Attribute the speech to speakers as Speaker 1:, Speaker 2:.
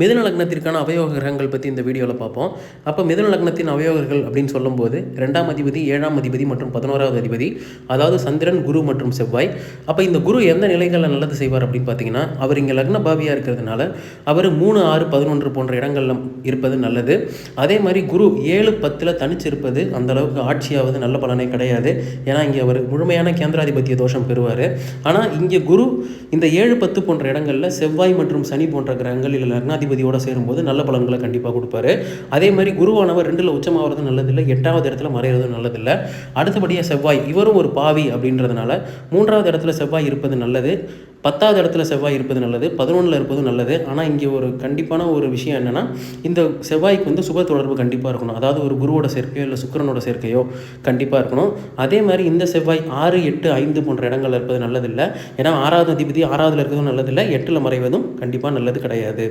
Speaker 1: மிதுன லக்னத்திற்கான அவயோக கிரகங்கள் பற்றி இந்த வீடியோவில் பார்ப்போம். அப்போ மிதுன லக்னத்தின் அவயோகர்கள் அப்படின்னு சொல்லும்போது ரெண்டாம் அதிபதி ஏழாம் அதிபதி மற்றும் பதினோராவது அதிபதி அதாவது சந்திரன் குரு மற்றும் செவ்வாய். அப்போ இந்த குரு எந்த நிலைகளில் நல்லது செய்வார் அப்படின்னு பார்த்தீங்கன்னா அவர் இங்கே லக்ன பாவியாக இருக்கிறதுனால அவர் மூணு ஆறு பதினொன்று போன்ற இடங்களில் இருப்பது நல்லது. அதே மாதிரி குரு ஏழு பத்தில் தனிச்சிருப்பது அந்த அளவுக்கு ஆட்சியாவது நல்ல பலனே கிடையாது. ஏன்னா இங்கே அவர் முழுமையான கேந்திராதிபத்திய தோஷம் பெறுவார். ஆனால் இங்கே குரு இந்த ஏழு பத்து போன்ற இடங்களில் செவ்வாய் மற்றும் சனி போன்ற கிரகங்கள் இல்லை லக்னாதிபதியோடு சேரும்போது நல்ல பலன்களை கண்டிப்பாக கொடுப்பாரு. அதே மாதிரி குருவானவர் ரெண்டில் உச்சமாகிறது நல்லதில்லை எட்டாவது இடத்துல மறையிறது நல்லதில்லை. அடுத்தபடியாக செவ்வாய் இவரும் ஒரு பாவி அப்படின்றதுனால மூன்றாவது இடத்துல செவ்வாய் இருப்பது நல்லது பத்தாவது இடத்துல செவ்வாய் இருப்பது நல்லது பதினொன்றில் இருப்பது நல்லது. ஆனால் இங்கே ஒரு கண்டிப்பான ஒரு விஷயம் என்னென்னா இந்த செவ்வாய்க்கு வந்து சுப தொடர்பு கண்டிப்பாக இருக்கணும். அதாவது ஒரு குருவோட சேர்க்கையோ இல்லை சுக்கரனோட சேர்க்கையோ கண்டிப்பாக இருக்கணும். அதே மாதிரி இந்த செவ்வாய் ஆறு எட்டு ஐந்து போன்ற இடங்கள்ல இருப்பது நல்லதில்லை. ஏன்னா ஆறாவது அதிபதி ஆறாவதுல இருக்கிறதும் நல்லதில்லை எட்டில் மறைவதும் கண்டிப்பாக நல்லது கிடையாது.